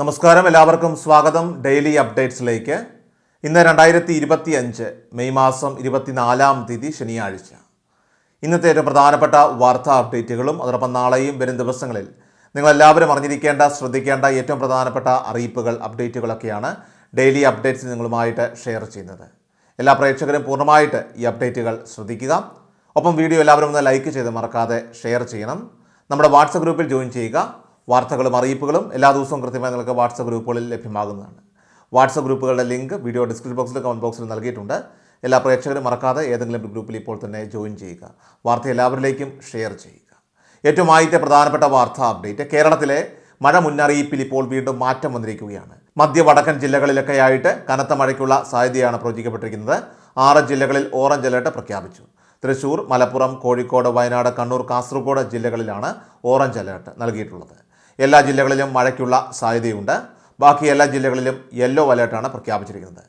നമസ്കാരം എല്ലാവർക്കും സ്വാഗതം. ഡെയിലി അപ്ഡേറ്റ്സിലേക്ക്. ഇന്ന് രണ്ടായിരത്തി ഇരുപത്തി അഞ്ച് മെയ് മാസം ഇരുപത്തിനാലാം തീയതി ശനിയാഴ്ച. ഇന്നത്തെ ഏറ്റവും പ്രധാനപ്പെട്ട വാർത്താ അപ്ഡേറ്റുകളും അതോടൊപ്പം നാളെയും വരും ദിവസങ്ങളിൽ നിങ്ങളെല്ലാവരും അറിഞ്ഞിരിക്കേണ്ട ശ്രദ്ധിക്കേണ്ട ഏറ്റവും പ്രധാനപ്പെട്ട അറിയിപ്പുകൾ അപ്ഡേറ്റുകളൊക്കെയാണ് ഡെയിലി അപ്ഡേറ്റ്സ് നിങ്ങളുമായിട്ട് ഷെയർ ചെയ്യുന്നത്. എല്ലാ പ്രേക്ഷകരും പൂർണമായിട്ട് ഈ അപ്ഡേറ്റുകൾ ശ്രദ്ധിക്കുക. ഒപ്പം വീഡിയോ എല്ലാവരും ഒന്ന് ലൈക്ക് ചെയ്ത് മറക്കാതെ ഷെയർ ചെയ്യണം. നമ്മുടെ വാട്സപ്പ് ഗ്രൂപ്പിൽ ജോയിൻ ചെയ്യുക. വാർത്തകളും അറിയിപ്പുകളും എല്ലാ ദിവസവും കൃത്യമായി നിങ്ങൾക്ക് വാട്സപ്പ് ഗ്രൂപ്പുകളിൽ ലഭ്യമാകുന്നതാണ്. വാട്സപ്പ് ഗ്രൂപ്പുകളുടെ ലിങ്ക് വീഡിയോ ഡിസ്ക്രിപ്ഷൻ ബോക്സിലും കമന്റ് ബോക്സിലും നൽകിയിട്ടുണ്ട്. എല്ലാ പ്രേക്ഷകരും മറക്കാതെ ഏതെങ്കിലും ഗ്രൂപ്പിൽ ഇപ്പോൾ തന്നെ ജോയിൻ ചെയ്യുക. വാർത്ത എല്ലാവരിലേക്കും ഷെയർ ചെയ്യുക. ഏറ്റവും ആദ്യത്തെ പ്രധാനപ്പെട്ട വാർത്താ അപ്ഡേറ്റ്. കേരളത്തിലെ മഴ മുന്നറിയിപ്പിൽ ഇപ്പോൾ വീണ്ടും മാറ്റം വന്നിരിക്കുകയാണ്. മധ്യ വടക്കൻ ജില്ലകളിലൊക്കെയായിട്ട് കനത്ത മഴയ്ക്കുള്ള സാധ്യതയാണ് പ്രവചിക്കപ്പെട്ടിരിക്കുന്നത് ആറ് ജില്ലകളിൽ ഓറഞ്ച് അലേർട്ട് പ്രഖ്യാപിച്ചു. തൃശൂർ മലപ്പുറം കോഴിക്കോട് വയനാട് കണ്ണൂർ കാസർഗോഡ് ജില്ലകളിലാണ് ഓറഞ്ച് അലേർട്ട് നൽകിയിട്ടുള്ളത്. എല്ലാ ജില്ലകളിലും മഴയ്ക്കുള്ള സാധ്യതയുണ്ട്. ബാക്കി എല്ലാ ജില്ലകളിലും യെല്ലോ അലേർട്ടാണ് പ്രഖ്യാപിച്ചിരിക്കുന്നത്.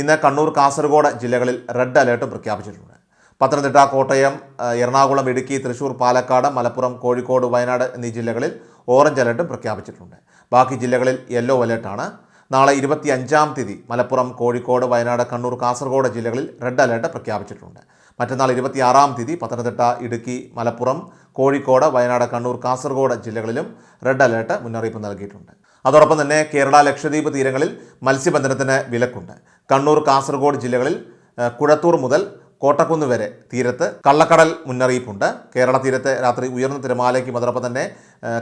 ഇന്ന് കണ്ണൂർ കാസർഗോഡ് ജില്ലകളിൽ റെഡ് അലേർട്ടും പ്രഖ്യാപിച്ചിട്ടുണ്ട്. പത്തനംതിട്ട കോട്ടയം എറണാകുളം ഇടുക്കി തൃശൂർ പാലക്കാട് മലപ്പുറം കോഴിക്കോട് വയനാട് എന്നീ ജില്ലകളിൽ ഓറഞ്ച് അലേർട്ടും പ്രഖ്യാപിച്ചിട്ടുണ്ട്. ബാക്കി ജില്ലകളിൽ യെല്ലോ അലേർട്ടാണ് നാളെ ഇരുപത്തി അഞ്ചാം തീയതി മലപ്പുറം കോഴിക്കോട് വയനാട് കണ്ണൂർ കാസർഗോഡ് ജില്ലകളിൽ റെഡ് അലേർട്ട് പ്രഖ്യാപിച്ചിട്ടുണ്ട്. മറ്റന്നാൾ ഇരുപത്തിയാറാം തീയതി പത്തനംതിട്ട ഇടുക്കി മലപ്പുറം കോഴിക്കോട് വയനാട് കണ്ണൂർ കാസർഗോഡ് ജില്ലകളിലും റെഡ് അലേർട്ട് മുന്നറിയിപ്പ് നൽകിയിട്ടുണ്ട്. അതോടൊപ്പം തന്നെ കേരള ലക്ഷദ്വീപ് തീരങ്ങളിൽ മത്സ്യബന്ധനത്തിന് വിലക്കുണ്ട്. കണ്ണൂർ കാസർഗോഡ് ജില്ലകളിൽ കുഴത്തൂർ മുതൽ കോട്ടക്കുന്ന് വരെ തീരത്ത് കള്ളക്കടൽ മുന്നറിയിപ്പുണ്ട്. കേരള തീരത്തെ രാത്രി ഉയർന്ന തിരമാലയ്ക്കും അതോടൊപ്പം തന്നെ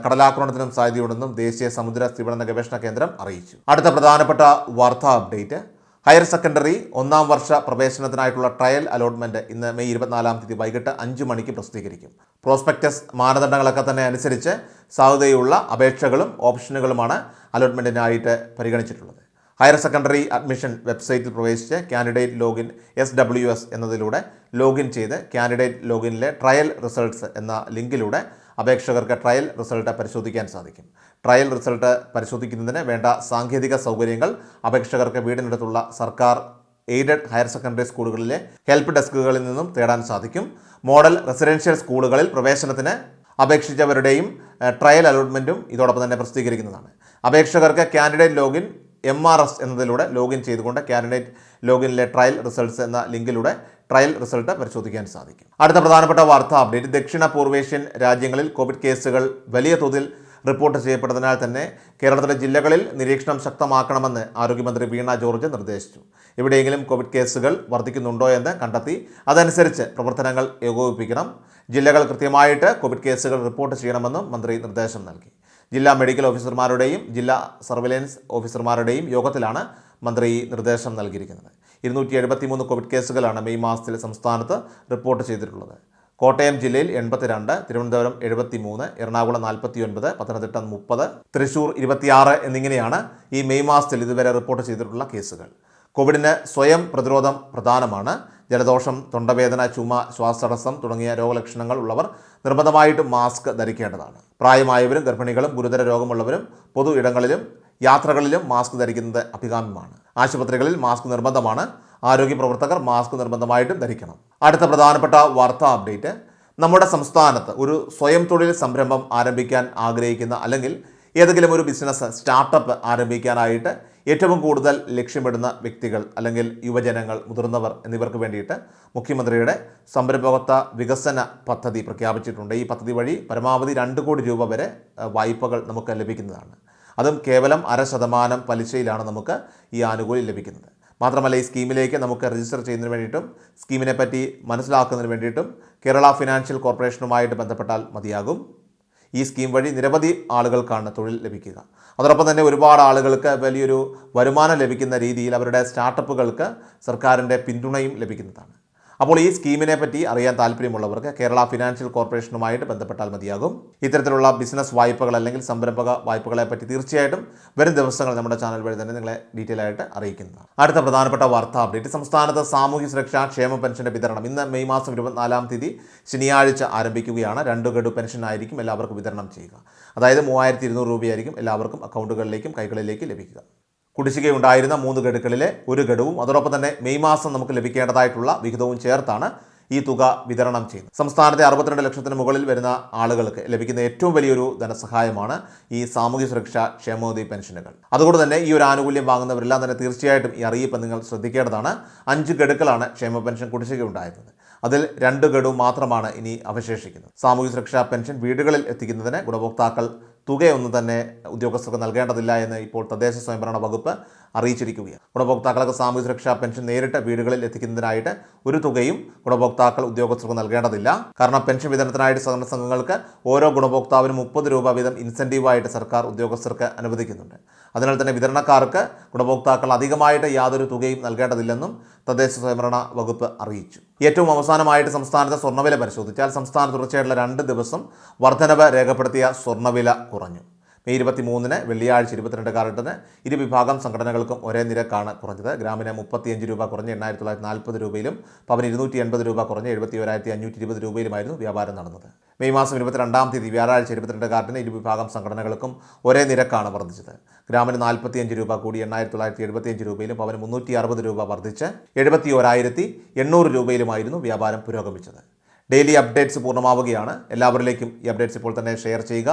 കടലാക്രമണത്തിനും സാധ്യതയുണ്ടെന്നും ദേശീയ സമുദ്ര സ്ത്രീപഠന ഗവേഷണ കേന്ദ്രം അറിയിച്ചു. അടുത്ത പ്രധാനപ്പെട്ട വാർത്താ അപ്ഡേറ്റ് ഹയർ സെക്കൻഡറി ഒന്നാം വർഷ പ്രവേശനത്തിനായിട്ടുള്ള ട്രയൽ അലോട്ട്മെന്റ് ഇന്ന് മെയ് ഇരുപത്തിനാലാം തീയതി വൈകിട്ട് അഞ്ച് മണിക്ക് പ്രസിദ്ധീകരിക്കും. പ്രോസ്പെക്ടസ് മാനദണ്ഡങ്ങളൊക്കെ തന്നെ അനുസരിച്ച് സാധ്യതയുള്ള അപേക്ഷകളും ഓപ്ഷനുകളുമാണ് അലോട്ട്മെന്റിനായിട്ട് പരിഗണിച്ചിട്ടുള്ളത്. ഹയർ സെക്കൻഡറി അഡ്മിഷൻ വെബ്സൈറ്റിൽ പ്രവേശിച്ച് candidate login S W S എന്നതിലൂടെ login ചെയ്ത് കാൻഡിഡേറ്റ് ലോഗിനിലെ ട്രയൽ റിസൾട്ട്സ് എന്ന ലിങ്കിലൂടെ അപേക്ഷകർക്ക് ട്രയൽ റിസൾട്ട് പരിശോധിക്കാൻ സാധിക്കും. ട്രയൽ റിസൾട്ട് പരിശോധിക്കുന്നതിന് വേണ്ട സാങ്കേതിക സൗകര്യങ്ങൾ അപേക്ഷകർക്ക് വീടിനടുത്തുള്ള സർക്കാർ എയ്ഡഡ് ഹയർ സെക്കൻഡറി സ്കൂളുകളിലെ ഹെൽപ്പ് ഡെസ്കുകളിൽ നിന്നും തേടാൻ സാധിക്കും. മോഡൽ റെസിഡൻഷ്യൽ സ്കൂളുകളിൽ പ്രവേശനത്തിന് അപേക്ഷിച്ചവരുടെയും ട്രയൽ അലോട്ട്മെന്റും ഇതോടൊപ്പം തന്നെ പ്രസിദ്ധീകരിക്കുന്നതാണ്. അപേക്ഷകർക്ക് candidate login M R S എന്നതിലൂടെ login ചെയ്തുകൊണ്ട് കാൻഡിഡേറ്റ് ലോഗിനിലെ ട്രയൽ റിസൾട്ട്സ് എന്ന ലിങ്കിലൂടെ ട്രയൽ റിസൾട്ട് പരിശോധിക്കാൻ സാധിക്കും. അടുത്ത പ്രധാനപ്പെട്ട വാർത്താ അപ്ഡേറ്റ് ദക്ഷിണ പൂർവേഷ്യൻ രാജ്യങ്ങളിൽ കോവിഡ് കേസുകൾ വലിയ തോതിൽ റിപ്പോർട്ട് ചെയ്യപ്പെട്ടതിനാൽ തന്നെ കേരളത്തിലെ ജില്ലകളിൽ നിരീക്ഷണം ശക്തമാക്കണമെന്ന് ആരോഗ്യമന്ത്രി വീണ ജോർജ് നിർദ്ദേശിച്ചു. എവിടെയെങ്കിലും കോവിഡ് കേസുകൾ വർദ്ധിക്കുന്നുണ്ടോ എന്ന് കണ്ടെത്തി അതനുസരിച്ച് പ്രവർത്തനങ്ങൾ ഏകോപിപ്പിക്കണം. ജില്ലകൾ കൃത്യമായിട്ട് കോവിഡ് കേസുകൾ റിപ്പോർട്ട് ചെയ്യണമെന്നും മന്ത്രി നിർദ്ദേശം നൽകി. ജില്ലാ മെഡിക്കൽ ഓഫീസർമാരുടെയും ജില്ലാ സർവൈലൻസ് ഓഫീസർമാരുടെയും യോഗത്തിലാണ് മന്ത്രി നിർദ്ദേശം നൽകിയിരിക്കുന്നത്. ഇരുന്നൂറ്റി എഴുപത്തി മൂന്ന് കോവിഡ് കേസുകളാണ് മെയ് മാസത്തിൽ സംസ്ഥാനത്ത് റിപ്പോർട്ട് ചെയ്തിട്ടുള്ളത്. കോട്ടയം ജില്ലയിൽ എൺപത്തിരണ്ട് തിരുവനന്തപുരം എഴുപത്തി മൂന്ന് എറണാകുളം നാൽപ്പത്തി ഒൻപത് പത്തനംതിട്ട മുപ്പത് തൃശൂർ ഇരുപത്തിയാറ് എന്നിങ്ങനെയാണ് ഈ മെയ് മാസത്തിൽ ഇതുവരെ റിപ്പോർട്ട് ചെയ്തിട്ടുള്ള കേസുകൾ. കോവിഡിന് സ്വയം പ്രതിരോധം പ്രധാനമാണ്. ജലദോഷം തൊണ്ടവേദന ചുമ ശ്വാസതടസ്സം തുടങ്ങിയ രോഗലക്ഷണങ്ങൾ ഉള്ളവർ നിർബന്ധമായിട്ടും മാസ്ക് ധരിക്കേണ്ടതാണ്. പ്രായമായവരും ഗർഭിണികളും ഗുരുതര രോഗമുള്ളവരും പൊതു ഇടങ്ങളിലും യാത്രകളിലും മാസ്ക് ധരിക്കുന്നത് അഭികാമ്യമാണ്. ആശുപത്രികളിൽ മാസ്ക് നിർബന്ധമാണ്. ആരോഗ്യ പ്രവർത്തകർ മാസ്ക് നിർബന്ധമായിട്ടും ധരിക്കണം. അടുത്ത പ്രധാനപ്പെട്ട വാർത്താ അപ്ഡേറ്റ്. നമ്മുടെ സംസ്ഥാനത്ത് ഒരു സ്വയം തൊഴിൽ സംരംഭം ആരംഭിക്കാൻ ആഗ്രഹിക്കുന്ന അല്ലെങ്കിൽ ഏതെങ്കിലും ഒരു ബിസിനസ് സ്റ്റാർട്ടപ്പ് ആരംഭിക്കാനായിട്ട് ഏറ്റവും കൂടുതൽ ലക്ഷ്യമിടുന്ന വ്യക്തികൾ അല്ലെങ്കിൽ യുവജനങ്ങൾ മുതിർന്നവർ എന്നിവർക്ക് വേണ്ടിയിട്ട് മുഖ്യമന്ത്രിയുടെ സംരംഭകത്വ വികസന പദ്ധതി പ്രഖ്യാപിച്ചിട്ടുണ്ട്. ഈ പദ്ധതി വഴി പരമാവധി രണ്ട് കോടി രൂപ വരെ വായ്പകൾ നമുക്ക് ലഭിക്കുന്നതാണ്. അതും കേവലം അര ശതമാനം പലിശയിലാണ് നമുക്ക് ഈ ആനുകൂല്യം ലഭിക്കുന്നത്. മാത്രമല്ല ഈ സ്കീമിലേക്ക് നമുക്ക് രജിസ്റ്റർ ചെയ്യുന്നതിന് വേണ്ടിയിട്ടും സ്കീമിനെ പറ്റി മനസ്സിലാക്കുന്നതിന് വേണ്ടിയിട്ടും കേരള ഫിനാൻഷ്യൽ കോർപ്പറേഷനുമായിട്ട് ബന്ധപ്പെട്ടാൽ മതിയാകും. ഈ സ്കീം വഴി നിരവധി ആളുകൾക്കാണ് തൊഴിൽ ലഭിക്കുക. അതോടൊപ്പം തന്നെ ഒരുപാട് ആളുകൾക്ക് വലിയൊരു വരുമാനം ലഭിക്കുന്ന രീതിയിൽ അവരുടെ സ്റ്റാർട്ടപ്പുകൾക്ക് സർക്കാരിന്റെ പിന്തുണയും ലഭിക്കുന്നതാണ്. അപ്പോൾ ഈ സ്കീമിനെ പറ്റി അറിയാൻ താല്പര്യമുള്ളവർക്ക് കേരള ഫിനാൻഷ്യൽ കോർപ്പറേഷനുമായിട്ട് ബന്ധപ്പെട്ടാൽ മതിയാകും. ഇത്തരത്തിലുള്ള ബിസിനസ് വായ്പകൾ അല്ലെങ്കിൽ സംരംഭക വായ്പകളെ പറ്റി തീർച്ചയായിട്ടും വരും ദിവസങ്ങൾ നമ്മുടെ ചാനൽ വഴി തന്നെ നിങ്ങളെ ഡീറ്റെയിൽ ആയിട്ട് അറിയിക്കുന്നതാണ്. അടുത്ത പ്രധാനപ്പെട്ട വാർത്താ അപ്ഡേറ്റ് സംസ്ഥാനത്ത് സാമൂഹ്യ സുരക്ഷാ ക്ഷേമ പെൻഷന്റെ വിതരണം ഇന്ന് മെയ് മാസം ഇരുപത്തിനാലാം തീയതി ശനിയാഴ്ച ആരംഭിക്കുകയാണ്. രണ്ട് ഗഡു പെൻഷൻ ആയിരിക്കും എല്ലാവർക്കും വിതരണം ചെയ്യുക. അതായത് മൂവായിരത്തി ഇരുന്നൂറ് രൂപയായിരിക്കും എല്ലാവർക്കും അക്കൗണ്ടുകളിലേക്കും കൈകളിലേക്ക് ലഭിക്കുക. കുടിശ്ശികയുണ്ടായിരുന്ന മൂന്ന് ഗഡുക്കളിലെ ഒരു ഗഡുവും അതോടൊപ്പം തന്നെ മെയ് മാസം നമുക്ക് ലഭിക്കേണ്ടതായിട്ടുള്ള വിഹിതവും ചേർത്താണ് ഈ തുക വിതരണം ചെയ്യുന്നത്. സംസ്ഥാനത്തെ അറുപത്തിരണ്ട് ലക്ഷത്തിന് മുകളിൽ വരുന്ന ആളുകൾക്ക് ലഭിക്കുന്ന ഏറ്റവും വലിയൊരു ധനസഹായമാണ് ഈ സാമൂഹ്യ സുരക്ഷാ ക്ഷേമനിധി പെൻഷനുകൾ. അതുകൊണ്ട് തന്നെ ഈ ഒരു ആനുകൂല്യം വാങ്ങുന്നവരെല്ലാം തന്നെ തീർച്ചയായിട്ടും ഈ അറിയിപ്പ് നിങ്ങൾ ശ്രദ്ധിക്കേണ്ടതാണ്. അഞ്ച് ഗഡുക്കളാണ് ക്ഷേമ പെൻഷൻ കുടിശ്ശിക ഉണ്ടായിരുന്നത് അതിൽ രണ്ട് ഗഡു മാത്രമാണ് ഇനി അവശേഷിക്കുന്നത്. സാമൂഹ്യ സുരക്ഷാ പെൻഷൻ വീടുകളിൽ എത്തിക്കുന്നതിന് ഗുണഭോക്താക്കൾ തുകയൊന്നും തന്നെ ഉദ്യോഗസ്ഥർക്ക് നൽകേണ്ടതില്ല എന്ന് ഇപ്പോൾ തദ്ദേശ സ്വയംഭരണ വകുപ്പ് അറിയിച്ചിരിക്കുകയാണ്. ഗുണഭോക്താക്കൾക്ക് സാമൂഹ്യ സുരക്ഷാ പെൻഷൻ നേരിട്ട് വീടുകളിൽ എത്തിക്കുന്നതിനായിട്ട് ഒരു തുകയും ഗുണഭോക്താക്കൾ ഉദ്യോഗസ്ഥർക്ക് നൽകേണ്ടതില്ല. കാരണം പെൻഷൻ വിതരണത്തിനായിട്ട് സഹകരണ സംഘങ്ങൾക്ക് ഓരോ ഗുണഭോക്താവിനും മുപ്പത് രൂപ വീതം ഇൻസെന്റീവായിട്ട് സർക്കാർ ഉദ്യോഗസ്ഥർക്ക് അനുവദിക്കുന്നുണ്ട്. അതിനാൽ തന്നെ വിതരണക്കാർക്ക് ഗുണഭോക്താക്കൾ അധികമായിട്ട് യാതൊരു തുകയും നൽകേണ്ടതില്ലെന്നും തദ്ദേശ സ്വയംഭരണ വകുപ്പ് അറിയിച്ചു. ഏറ്റവും അവസാനമായിട്ട് സംസ്ഥാനത്തെ സ്വർണവില പരിശോധിച്ചാൽ സംസ്ഥാനത്ത് തുടർച്ചയായിട്ടുള്ള രണ്ട് ദിവസം വർധനവ് രേഖപ്പെടുത്തിയ സ്വർണവില കുറഞ്ഞു. മെയ് ഇരുപത്തി മൂന്നിന് വെള്ളിയാഴ്ച ഇരുപത്തിരണ്ട് കാരറ്റിന് ഇരു വിഭാഗം സംഘടനകൾക്കും ഒരേ നിരക്കാണ് കുറഞ്ഞത്. ഗ്രാമിന് മുപ്പത്തിയഞ്ച് രൂപ കുറഞ്ഞ് എണ്ണായിരത്തി തൊള്ളായിരത്തി നാൽപ്പത് രൂപയിലും പവന് ഇരുന്നൂറ്റി എൺപത് രൂപ കുറഞ്ഞ് എഴുപത്തി ഒരായിരത്തി അഞ്ഞൂറ്റി ഇരുപത് രൂപയിലുമായിരുന്നു വ്യാപാരം നടന്നത്. മെയ് മാസം ഇരുപത്തിരണ്ടാം തീയതി വ്യാഴാഴ്ച ഇരുപത്തിരണ്ട് കാരറ്റിന് ഇരു വിഭാഗം സംഘടനകൾക്കും ഒരേ നിരക്കാണ് വർദ്ധിച്ചത്. ഗ്രാമിന് നാൽപ്പത്തിയഞ്ച് രൂപ കൂടി എണ്ണായിരത്തി തൊള്ളായിരത്തി എഴുപത്തിയഞ്ച് രൂപയിലും പവന് മുന്നൂറ്റി അറുപത് രൂപ വർദ്ധിച്ച് എഴുപത്തി ഒരായിരത്തി എണ്ണൂറ് രൂപയിലുമായിരുന്നു വ്യാപാരം പുരോഗമിച്ചത്. ഡെയിലി അപ്ഡേറ്റ്സ് പൂർണമാവുകയാണ്. എല്ലാവരിലേക്കും ഈ അപ്ഡേറ്റ്സ് ഇപ്പോൾ തന്നെ ഷെയർ ചെയ്യുക.